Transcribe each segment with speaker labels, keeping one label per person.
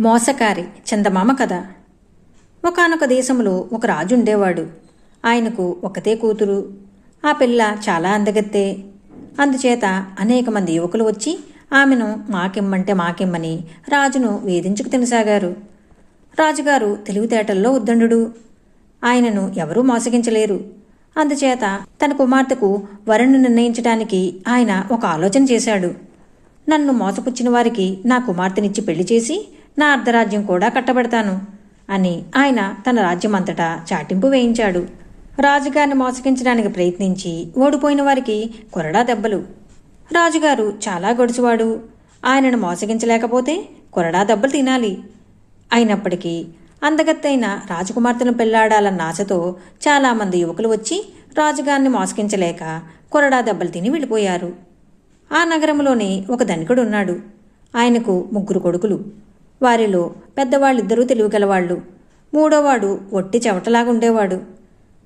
Speaker 1: మోసకారి చందమామ కథ. ఒకానొక దేశంలో ఒక రాజు ఉండేవాడు. ఆయనకు ఒకతే కూతురు. ఆ పిల్ల చాలా అందగత్తే. అందుచేత అనేక మంది యువకులు వచ్చి ఆమెను మాకిమ్మంటే మాకిమ్మని రాజును వేధించుకు తినసాగారు. రాజుగారు తెలివితేటల్లో ఉద్దండు ఆయనను ఎవరూ మోసగించలేరు. అందుచేత తన కుమార్తెకు వరుణ్ణి నిర్ణయించడానికి ఆయన ఒక ఆలోచన చేశాడు. నన్ను మోసపుచ్చిన వారికి నా కుమార్తెనిచ్చి పెళ్ళి చేసి నా అర్ధరాజ్యం కూడా కట్టబెడతాను అని ఆయన తన రాజ్యమంతటా చాటింపు వేయించాడు. రాజుగారిని మోసగించడానికి ప్రయత్నించి ఓడిపోయిన వారికి కొరడా దెబ్బలు. రాజుగారు చాలా గడుచువాడు ఆయనను మోసగించలేకపోతే కొరడా దెబ్బలు తినాలి. అయినప్పటికీ అందగత్తైన రాజకుమార్తెను పెళ్ళాడాలన్న ఆశతో చాలామంది యువకులు వచ్చి రాజుగారిని మోసగించలేక కొరడా దెబ్బలు తిని వెళ్ళిపోయారు ఆ నగరంలోనే ఒక ధనికుడు ఉన్నాడు ఆయనకు ముగ్గురు కొడుకులు. వారిలో పెద్దవాళ్ళిద్దరూ తెలివిగలవాళ్ళు. మూడోవాడు ఒట్టి చెవటలాగా ఉండేవాడు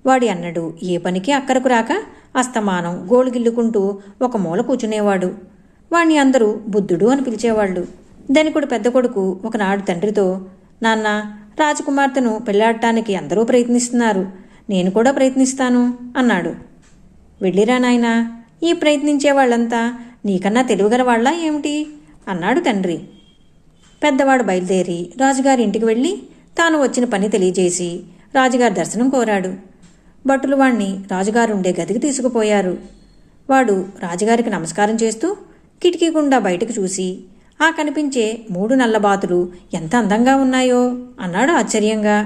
Speaker 1: వాడి అన్నడు ఏ పనికి అక్కరకు రాక అస్తమానం గోಳು గిల్లుకుంటూ ఒక మూల కూర్చునేవాడు వాణ్ణి అందరూ బుద్ధుడు అని పిలిచేవాళ్ళు. ధనికుడు పెద్ద కొడుకు ఒకనాడు తండ్రితో నాన్న రాజకుమార్తెను పెళ్ళాడటానికి అందరూ ప్రయత్నిస్తున్నారు. నేను కూడా ప్రయత్నిస్తాను అన్నాడు. వెళ్ళిరా నాయనా ఈ ప్రయత్నించే వాళ్ళంతా నీకన్నా తెలివిగల వాళ్ళ ఏమిటి? అన్నాడు తండ్రి. పెద్దవాడు బయలుదేరి రాజుగారి ఇంటికి వెళ్ళి తాను వచ్చిన పని తెలియజేసి రాజుగారి దర్శనం కోరాడు. భటులు వాణ్ణి రాజుగారు ఉండే గదికి తీసుకుపోయారు. వాడు రాజుగారికి నమస్కారం చేస్తూ కిటికీ గుండా బయటకు చూసి ఆ కనిపించే మూడు నల్లబాతులు ఎంత అందంగా ఉన్నాయో! అన్నాడు ఆశ్చర్యంగా.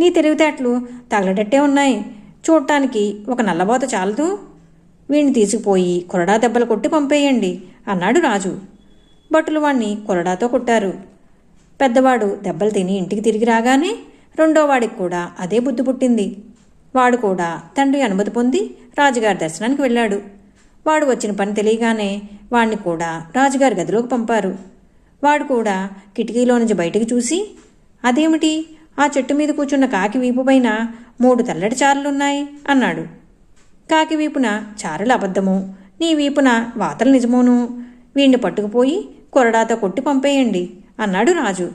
Speaker 1: నీ తెలివితేటలు తగలడట్టే ఉన్నాయి. చూడటానికి ఒక నల్లబాత చాలదు. వీణ్ణి తీసుకుపోయి కొరడా దెబ్బలు కొట్టి పంపేయండి అన్నాడు రాజు. భటులు వాణ్ణి కొరడాతో కొట్టారు. పెద్దవాడు దెబ్బలు తిని ఇంటికి తిరిగి రాగానే రెండో వాడికి కూడా అదే బుద్ధి పుట్టింది. వాడు కూడా తండ్రి అనుమతి పొంది రాజుగారి దర్శనానికి వెళ్ళాడు. వాడు వచ్చిన పని తెలియగానే వాణ్ణి కూడా రాజుగారి గదిలోకి పంపారు. వాడు కూడా కిటికీలో నుంచి బయటికి చూసి అదేమిటి? ఆ చెట్టు మీద కూర్చున్న కాకి వీపు పైన మూడు తెల్లటి చారలున్నాయి అన్నాడు. కాకి వీపున చారలు అబద్ధము. నీ వీపున వాతలు నిజమోను. వీణ్ణి పట్టుకుపోయి కొరడాతో కొట్టి పంపేయండి అన్నాడు రాజు.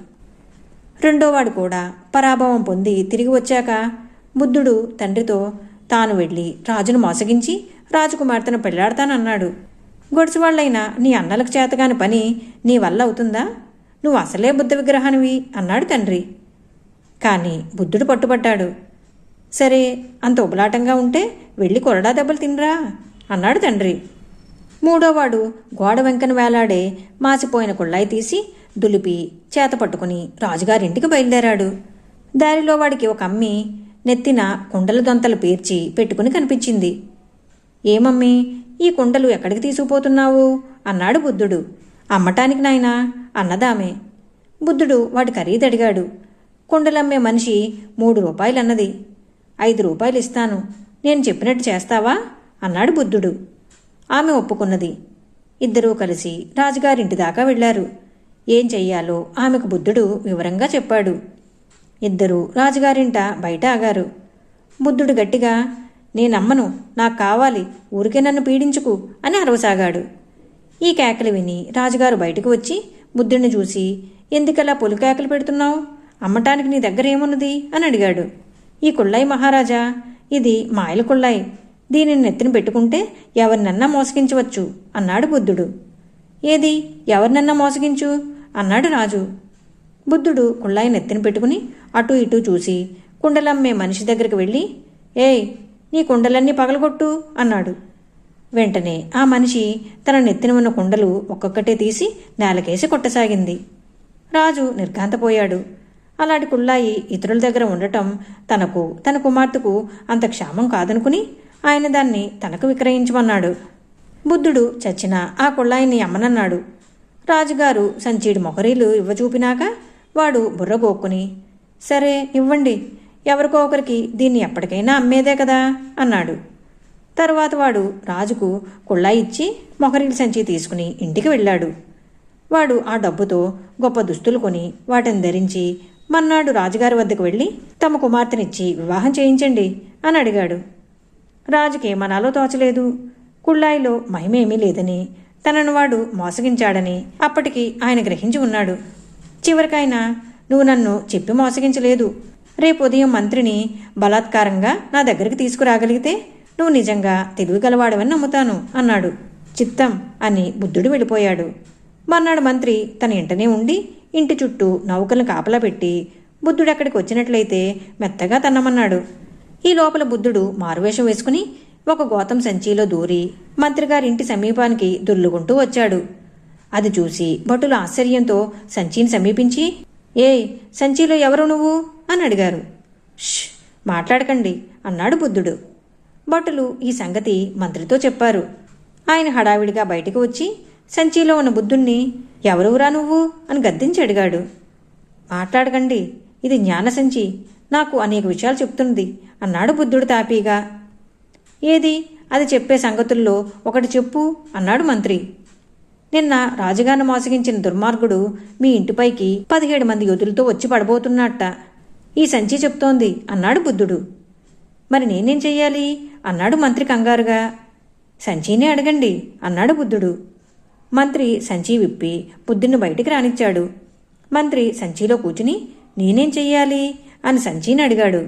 Speaker 1: రెండోవాడు కూడా పరాభవం పొంది తిరిగి వచ్చాక బుద్ధుడు తండ్రితో తాను వెళ్ళి రాజును మోసగించి రాజకుమార్తెను పెళ్ళాడతానన్నాడు గొడుసువాళ్ళైన నీ అన్నలకు చేతగాని పని నీ వల్ల అవుతుందా? నువ్వు అసలే బుద్ధ విగ్రహానివి అన్నాడు తండ్రి. కానీ బుద్ధుడు పట్టుబట్టాడు. సరే అంత ఉబలాటంగా ఉంటే వెళ్ళి కొరడా దెబ్బలు తినరా అన్నాడు తండ్రి. మూడోవాడు గోడ వెంకన వేలాడే మాసిపోయిన కుళ్ళాయి తీసి దులిపి చేత పట్టుకుని రాజుగారింటికి బయలుదేరాడు. దారిలో వాడికి ఒక అమ్మి నెత్తిన కుండల దొంతలు పేర్చి పెట్టుకుని కనిపించింది. ఏమమ్మీ ఈ కుండలు ఎక్కడికి తీసుకుపోతున్నావు? అన్నాడు బుద్ధుడు. అమ్మటానికి నాయనా అన్నదామే. బుద్ధుడు వాడి ఖరీదు అడిగాడు. కుండలమ్మే మనిషి మూడు రూపాయలు అన్నది ఐదు రూపాయలు ఇస్తాను నేను చెప్పినట్టు చేస్తావా? అన్నాడు బుద్ధుడు. ఆమె ఒప్పుకున్నది. ఇద్దరూ కలిసి రాజుగారింటి దాకా వెళ్ళారు ఏం చెయ్యాలో ఆమెకు బుద్ధుడు వివరంగా చెప్పాడు. ఇద్దరూ రాజుగారింట బయట ఆగారు. బుద్ధుడు గట్టిగా నేనమ్మను నాకు కావాలి ఊరికే నన్ను పీడించుకు అని అరవసాగాడు. ఈ కేకలు విని రాజుగారు బయటకు వచ్చి బుద్ధుడిని చూసి ఎందుకలా పొలు కేకలు పెడుతున్నావు? అమ్మటానికి నీ దగ్గర ఏమున్నది? అని అడిగాడు. ఈ కుళ్ళాయి మహారాజా ఇది మాయల కుళ్ళాయి. దీనిని నెత్తిన పెట్టుకుంటే ఎవరినన్నా మోసగించవచ్చు అన్నాడు బుద్ధుడు. ఏది? ఎవరినన్నా మోసగించు? అన్నాడు రాజు. బుద్ధుడు కుళ్ళాయి నెత్తిన పెట్టుకుని అటూ ఇటూ చూసి కుండలమ్మే మనిషి దగ్గరికి వెళ్ళి ఏయ్ నీ కుండలన్నీ పగలగొట్టు అన్నాడు. వెంటనే ఆ మనిషి తన నెత్తిన ఉన్న కుండలు ఒక్కొక్కటే తీసి నేలకేసి కొట్టసాగింది. రాజు నిర్ఘాంతపోయాడు. అలాంటి కుళ్ళాయి ఇతరుల దగ్గర ఉండటం తనకు తన కుమార్తెకు అంత క్షేమం కాదనుకుని ఆయన దాన్ని తనకు విక్రయించమన్నాడు. బుద్ధుడు చచ్చిన ఆ కుళ్ళాయిని అమ్మనన్నాడు. రాజుగారు సంచీడి మొహరీలు ఇవ్వచూపినాక వాడు బుర్రగోక్కుని సరే ఇవ్వండి ఎవరికో ఒకరికి దీన్ని ఎప్పటికైనా అమ్మేదే కదా అన్నాడు. తరువాత వాడు రాజుకు కుళ్ళాయి ఇచ్చి మొహరీల సంచి తీసుకుని ఇంటికి వెళ్ళాడు. వాడు ఆ డబ్బుతో గొప్ప దుస్తులు కొని వాటిని ధరించి మన్నాడు రాజుగారి వద్దకు వెళ్ళి తమ కుమార్తెనిచ్చి వివాహం చేయించండి అని అడిగాడు. రాజుకేమనాలో తోచలేదు. కుళ్ళాయిలో మహిమేమీ లేదని తనను వాడు మోసగించాడని అప్పటికి ఆయన గ్రహించి ఉన్నాడు. చివరికైనా నువ్వు నన్ను చెప్పి మోసగించలేదు. రేపు ఉదయం మంత్రిని బలాత్కారంగా నా దగ్గరికి తీసుకురాగలిగితే నువ్వు నిజంగా తెలివిగలవాడవని నమ్ముతాను అన్నాడు. చిత్తం అని బుద్ధుడు వెళ్ళిపోయాడు. మర్నాడు మంత్రి తన ఇంటనే ఉండి ఇంటి చుట్టూ నౌకలను కాపలా పెట్టి బుద్ధుడు అక్కడికి వచ్చినట్లయితే మెత్తగా తన్నమన్నాడు. ఈ లోపల బుద్ధుడు మారువేషం వేసుకుని ఒక గోతం సంచిలో దూరి మంత్రిగారింటి సమీపానికి దుల్లుకుంటూ వచ్చాడు. అది చూసి భటులు ఆశ్చర్యంతో సంచిని సమీపించి ఏయ్ సంచిలో ఎవరు నువ్వు? అని అడిగారు. ష్ మాట్లాడకండి అన్నాడు బుద్ధుడు. భటులు ఈ సంగతి మంత్రితో చెప్పారు. ఆయన హడావిడిగా బయటికి వచ్చి సంచిలో ఉన్న బుద్ధుణ్ణి ఎవరురా నువ్వు? అని గద్దించి అడిగాడు. మాట్లాడకండి ఇది జ్ఞాన సంచి నాకు అనేక విషయాలు చెప్తున్నది. అన్నాడు బుద్ధుడు తాపీగా. ఏది? అది చెప్పే సంగతుల్లో ఒకటి చెప్పు అన్నాడు మంత్రి. నిన్న రాజుగాను మోసగించిన దుర్మార్గుడు మీ ఇంటిపైకి పదిహేడు మంది యోధులతో వచ్చి పడబోతున్నట్ట ఈ సంచి చెప్తోంది అన్నాడు బుద్ధుడు. మరి నేనేం చెయ్యాలి? అన్నాడు మంత్రి కంగారుగా. సంచినే అడగండి అన్నాడు బుద్ధుడు. మంత్రి సంచి విప్పి బుద్ధుని బయటికి రానిచ్చాడు. మంత్రి సంచిలో కూర్చుని నేనేం చెయ్యాలి? అని సంచిని అడిగాడు.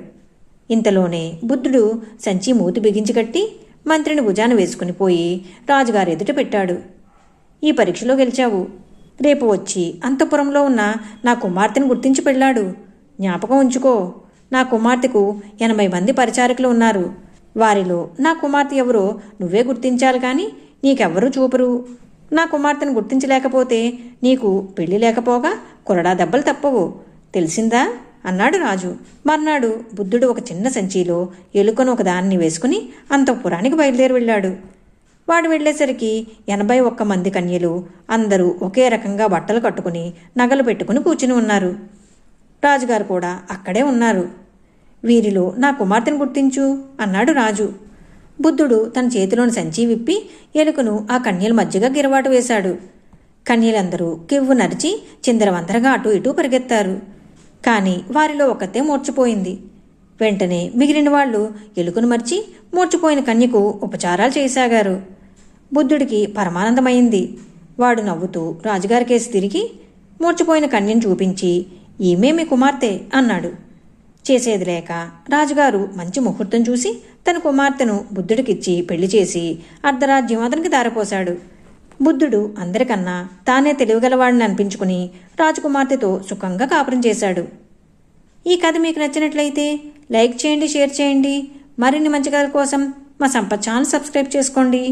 Speaker 1: ఇంతలోనే బుద్ధుడు సంచి మూతి బిగించి కట్టి మంత్రిని భుజాన వేసుకుని పోయి రాజుగారి ఎదుట పెట్టాడు. ఈ పరీక్షలో గెలిచావు. రేపు వచ్చి అంతఃపురంలో ఉన్న నా కుమార్తెను గుర్తించి పెళ్ళాడు. జ్ఞాపకం ఉంచుకో. నా కుమార్తెకు ఎనభై మంది పరిచారకులు ఉన్నారు. వారిలో నా కుమార్తె ఎవరో నువ్వే గుర్తించాలి కానీ నీకెవ్వరూ చూపరు. నా కుమార్తెను గుర్తించలేకపోతే నీకు పెళ్ళి లేకపోగా కొరడా దెబ్బలు తప్పవు. తెలిసిందా? అన్నాడు రాజు. మర్నాడు బుద్ధుడు ఒక చిన్న సంచిలో ఎలుకను ఒక దాన్ని వేసుకుని అంతఃపురానికి బయలుదేరి వెళ్ళాడు. వాడు వెళ్ళేసరికి ఎనభై ఒక్క మంది కన్యలు అందరూ ఒకే రకంగా బట్టలు కట్టుకుని నగలు పెట్టుకుని కూర్చుని ఉన్నారు. రాజుగారు కూడా అక్కడే ఉన్నారు. వీరిలో నా కుమార్తెను గుర్తించు అన్నాడు రాజు. బుద్ధుడు తన చేతిలోని సంచి విప్పి ఎలుకను ఆ కన్యల మధ్యగా గిరవాటు వేశాడు. కన్యలందరూ కివ్వు నరిచి చిందరవందరగా అటు ఇటు పరిగెత్తారు. కానీ వారిలో ఒకతే మూర్చిపోయింది వెంటనే మిగిలిన వాళ్ళు ఎలుకను మర్చి మూర్చిపోయిన కన్యకు ఉపచారాలు చేయసాగారు బుద్ధుడికి పరమానందమైంది. వాడు నవ్వుతూ రాజుగారికేసి తిరిగి మూర్చిపోయిన కన్యను చూపించి ఈమె మీ కుమార్తె అన్నాడు. చేసేది లేక రాజుగారు మంచి ముహూర్తం చూసి తన కుమార్తెను బుద్ధుడికిచ్చి పెళ్ళి చేసి అర్ధరాజ్యం అతనికి దారపోశాడు. బుద్ధుడు అందరికన్నా తానే తెలివిగలవాడిని అనిపించుకుని రాజకుమార్తెతో సుఖంగా కాపురం చేశాడు. ఈ కథ మీకు నచ్చినట్లయితే లైక్ చేయండి షేర్ చేయండి. మరిన్ని మంచి కథల కోసం మా సంపత్ ఛానల్ సబ్స్క్రైబ్ చేసుకోండి.